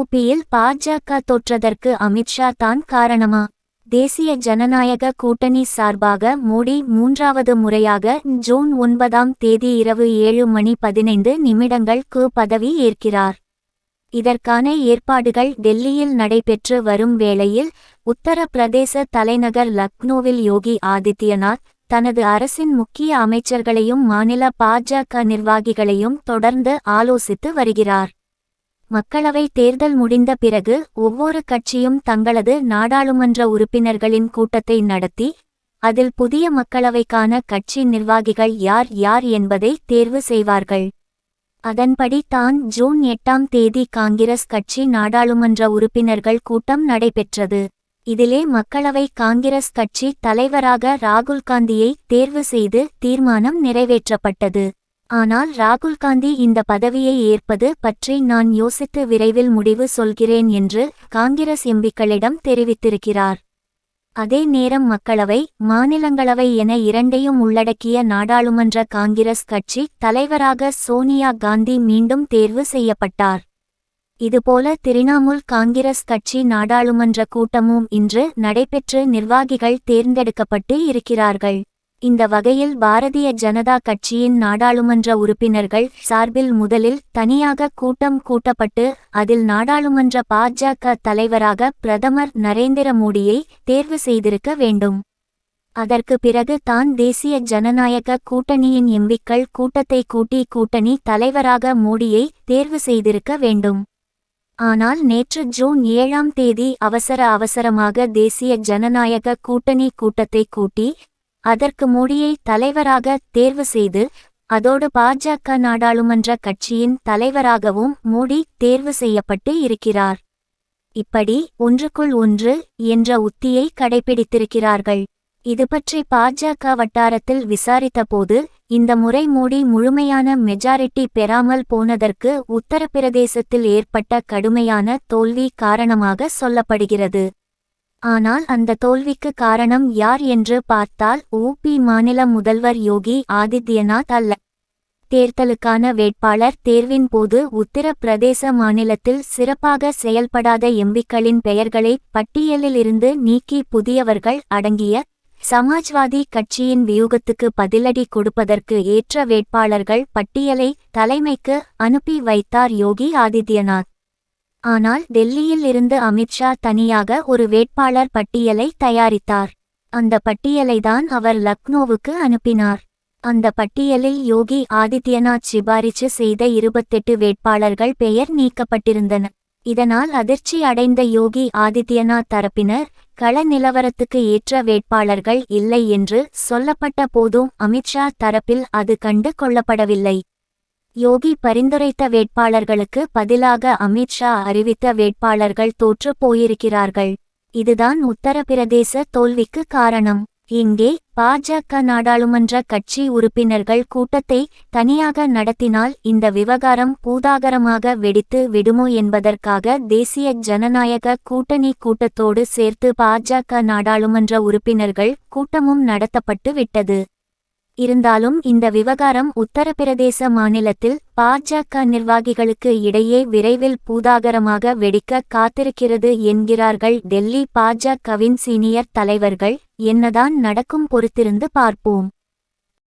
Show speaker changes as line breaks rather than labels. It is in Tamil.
உபியில் பாஜக தோற்றதற்கு அமித்ஷா தான் காரணமா? தேசிய ஜனநாயக கூட்டணி சார்பாக மோடி மூன்றாவது முறையாக ஜூன் ஒன்பதாம் தேதி இரவு ஏழு மணி பதினைந்து நிமிடங்களுக்கு பதவி ஏற்கிறார். இதற்கான ஏற்பாடுகள் டெல்லியில் நடைபெற்று வரும் வேளையில் உத்தரப்பிரதேச தலைநகர் லக்னோவில் யோகி ஆதித்யநாத் தனது அரசின் முக்கிய அமைச்சர்களையும் மாநில பாஜக நிர்வாகிகளையும் தொடர்ந்து ஆலோசித்து வருகிறார். மக்களவை தேர்தல் முடிந்த பிறகு ஒவ்வொரு கட்சியும் தங்களது நாடாளுமன்ற உறுப்பினர்களின் கூட்டத்தை நடத்தி அதில் புதிய மக்களவைக்கான கட்சி நிர்வாகிகள் யார் யார் என்பதை தேர்வு செய்வார்கள். அதன்படி தான் ஜூன் எட்டாம் தேதி காங்கிரஸ் கட்சி நாடாளுமன்ற உறுப்பினர்கள் கூட்டம் நடைபெற்றது. இதிலே மக்களவை காங்கிரஸ் கட்சி தலைவராக ராகுல் காந்தியை தேர்வு செய்து தீர்மானம் நிறைவேற்றப்பட்டது. ஆனால் ராகுல் காந்தி இந்த பதவியை ஏற்பது பற்றி நான் யோசித்து விரைவில் முடிவு சொல்கிறேன் என்று காங்கிரஸ் எம்பிக்களிடம் தெரிவித்திருக்கிறார். அதே நேரம் மக்களவை மாநிலங்களவை என இரண்டையும் உள்ளடக்கிய நாடாளுமன்ற காங்கிரஸ் கட்சி தலைவராக சோனியா காந்தி மீண்டும் தேர்வு செய்யப்பட்டார். இதுபோல திரிணாமுல் காங்கிரஸ் கட்சி நாடாளுமன்ற கூட்டமும் இன்று நடைபெற்று நிர்வாகிகள் தேர்ந்தெடுக்கப்பட்டு இருக்கிறார்கள். இந்த வகையில் பாரதிய ஜனதா கட்சியின் நாடாளுமன்ற உறுப்பினர்கள் சார்பில் முதலில் தனியாக கூட்டம் கூட்டப்பட்டு அதில் நாடாளுமன்ற பாஜக தலைவராக பிரதமர் நரேந்திர மோடியை தேர்வு செய்திருக்க வேண்டும். அதற்கு பிறகு தான் தேசிய ஜனநாயக கூட்டணியின் எம்பிக்கள் கூட்டத்தை கூட்டி கூட்டணி தலைவராக மோடியை தேர்வு செய்திருக்க வேண்டும். ஆனால் நேற்று ஜூன் ஏழாம் தேதி அவசர அவசரமாக தேசிய ஜனநாயக கூட்டணி கூட்டத்தை கூட்டி அதற்கு மோடியை தலைவராக தேர்வு செய்து அதோடு பாஜக நாடாளுமன்ற கட்சியின் தலைவராகவும் மோடி தேர்வு செய்யப்பட்டு இருக்கிறார். இப்படி ஒன்றுக்குள் ஒன்று என்ற உத்தியை கடைபிடித்திருக்கிறார்கள். இதுபற்றி பாஜக வட்டாரத்தில் விசாரித்தபோது இந்த முறை மோடி முழுமையான மெஜாரிட்டி பெறாமல் போனதற்கு உத்தரப்பிரதேசத்தில் ஏற்பட்ட கடுமையான தோல்வி காரணமாக சொல்லப்படுகிறது. ஆனால் அந்த தோல்விக்கு காரணம் யார் என்று பார்த்தால் உபி மாநில முதல்வர் யோகி ஆதித்யநாத் அல்ல. தேர்தலுக்கான வேட்பாளர் தேர்வின் போது உத்தரப்பிரதேச மாநிலத்தில் சிறப்பாக செயல்படாத எம்பிக்களின் பெயர்களை பட்டியலிலிருந்து நீக்கி புதியவர்கள் அடங்கிய சமாஜ்வாதி கட்சியின் வியூகத்துக்கு பதிலடி கொடுப்பதற்கு ஏற்ற வேட்பாளர்கள் பட்டியலை தலைமைக்கு அனுப்பி வைத்தார் யோகி ஆதித்யநாத். ஆனால் டெல்லியில் இருந்து அமித்ஷா தனியாக ஒரு வேட்பாளர் பட்டியலை தயாரித்தார். அந்த பட்டியலைதான் அவர் லக்னோவுக்கு அனுப்பினார். அந்த பட்டியலில் யோகி ஆதித்யநாத் சிபாரிசு செய்த இருபத்தெட்டு வேட்பாளர்கள் பெயர் நீக்கப்பட்டிருந்தன. இதனால் அதிர்ச்சி அடைந்த யோகி ஆதித்யநாத் தரப்பினர் கள நிலவரத்துக்கு ஏற்ற வேட்பாளர்கள் இல்லை என்று சொல்லப்பட்ட போதும் அமித்ஷா தரப்பில் அது கண்டு கொள்ளப்படவில்லை. யோகி பரிந்துரைத்த வேட்பாளர்களுக்கு பதிலாக அமித்ஷா அறிவித்த வேட்பாளர்கள் தோற்று போயிருக்கிறார்கள். இதுதான் உத்தரப்பிரதேச தோல்விக்கு காரணம். இங்கே பாஜக நாடாளுமன்ற கட்சி உறுப்பினர்கள் கூட்டத்தை தனியாக நடத்தினால் இந்த விவகாரம் பூதாகரமாக வெடித்து விடுமோ என்பதற்காக தேசிய ஜனநாயக கூட்டணி கூட்டத்தோடு சேர்த்து பாஜக நாடாளுமன்ற உறுப்பினர்கள் கூட்டமும் நடத்தப்பட்டு விட்டது. இருந்தாலும் இந்த விவகாரம் உத்தரப்பிரதேச மாநிலத்தில் பாஜக நிர்வாகிகளுக்கு இடையே விரைவில் பூதாகரமாக வெடிக்க காத்திருக்கிறது என்கிறார்கள் டெல்லி பாஜகவின் சீனியர் தலைவர்கள். என்னதான் நடக்கும் பொறுத்திருந்து பார்ப்போம்.